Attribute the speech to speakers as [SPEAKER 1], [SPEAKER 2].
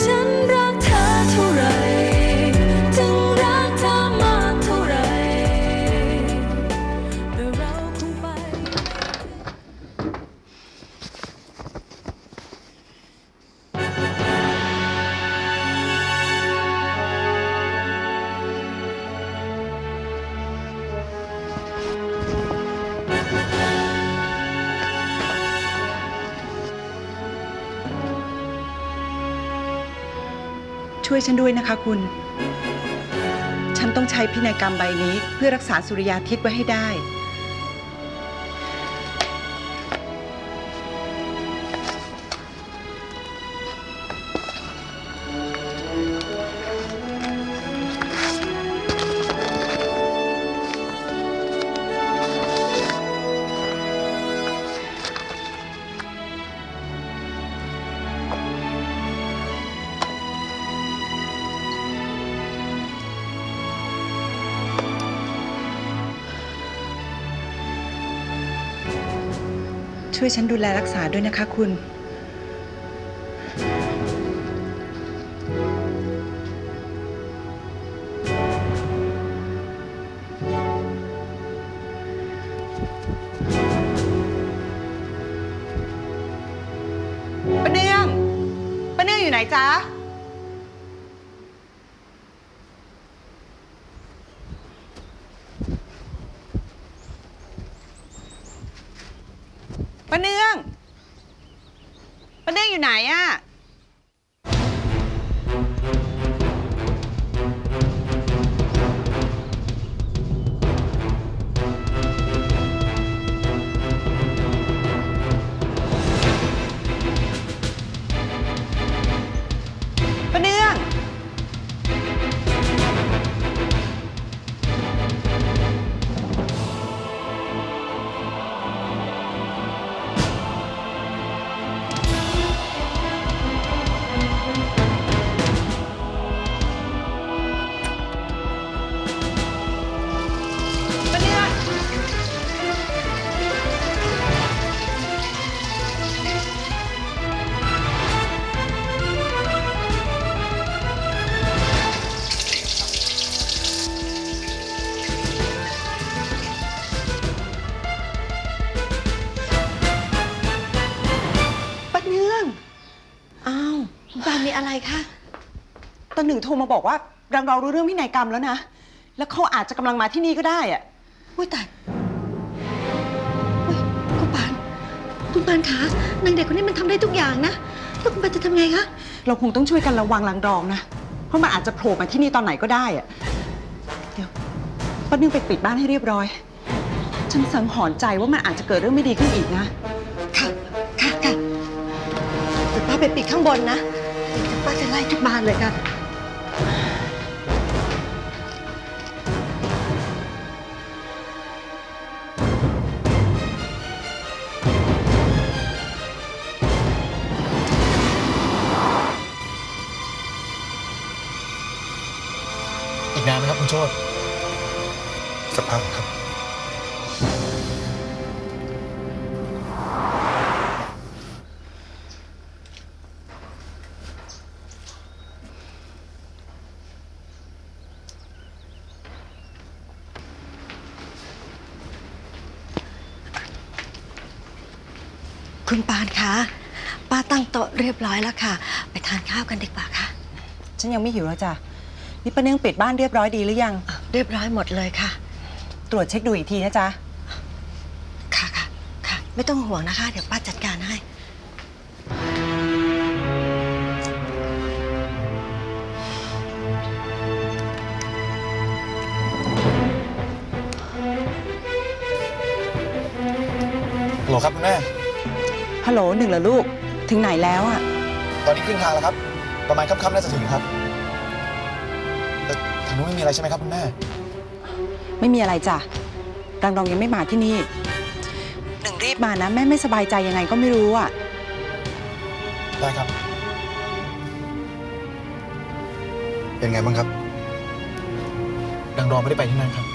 [SPEAKER 1] ฉั
[SPEAKER 2] ช่วยฉันด้วยนะคะคุณ ฉันต้องใช้พินัยกรรมใบนี้เพื่อรักษาสุริยาทิตไว้ให้ได้ ช่วยฉันดูแลรักษาด้วยนะคะคุณ ป้าเนืองป้าเนืองอยู่ไหนจ๊ะ ป้าเนื่องป้าเนื่องอยู่ไหนอะ อะ
[SPEAKER 3] ไรคะ
[SPEAKER 2] ตอนหนึ่งโทรมาบอกว่าเราเรารู้เรื่องพินัยกรรมแล้วนะ แล้วเขาอาจจะกำลังมาที่นี่ก็ได้อะ
[SPEAKER 3] อุ้ยตายอุ้ยคุณปาน คุณปานคะนางเด็กคนนี้มันทำได้ทุกอย่างนะ แล้วคุณปานจะทำไงคะ
[SPEAKER 2] เราคงต้องช่วยกันระวังลังรองนะ เพราะมันอาจจะโผล่มาที่นี่ตอนไหนก็ได้อะเดี๋ยวป้านึ่งไปปิดบ้านให้เรียบร้อย ฉันสังหรณ์ใจว่ามันอาจจะเกิดเรื่องไม่ดีขึ้นอีกนะ
[SPEAKER 3] ค่ะ ค่ะค่ะเดี๋ยวป้าไปปิดข้างบนนะเดี๋ยว ป้าจะไล่ทุกบ้านเลยค่ะ
[SPEAKER 4] อีกนานไหมครับคุณโชต
[SPEAKER 5] สักพักครับ
[SPEAKER 3] คุณปานคะป้าตั้งโต๊ะเรียบร้อยแล้วค่ะ ไปทานข้าวกันดีกว่าค่ะ
[SPEAKER 2] ฉันยังไม่หิวแล้วจ้ะนี่ป้านึ่งปิดบ้านเรียบร้อยดีหรือยัง
[SPEAKER 3] อะเรียบร้อยหมดเลยค่ะ
[SPEAKER 2] ตรวจเช็คดูอีกทีนะจ๊ะ
[SPEAKER 3] ค่ะค่ะค่ะ ไม่ต้องห่วงนะคะ เดี๋ยวป้าจัดการให้
[SPEAKER 4] ฮัลโหลครับคุณแม่
[SPEAKER 2] ฮัลโหลหนึ่งเหรอลูก ถึงไหนแล้วอะ
[SPEAKER 4] ตอนนี้ครึ่งทางแล้วครับ ประมาณค่ำๆน่าจะถึงครับแต่ทางนู้นไม่มีอะไรใช่ไหมครับคุณแม่
[SPEAKER 2] ไม่มีอะไรจ้ะรังรองยังไม่มาที่นี่ หนึ่งรีบมานะ แม่ไม่สบายใจยังไงก็ไม่รู้อะ
[SPEAKER 4] ได้ครับ
[SPEAKER 5] เป็นไงบ้างครับ
[SPEAKER 4] ดังรอไม่ได้ไปที่นั่นครับ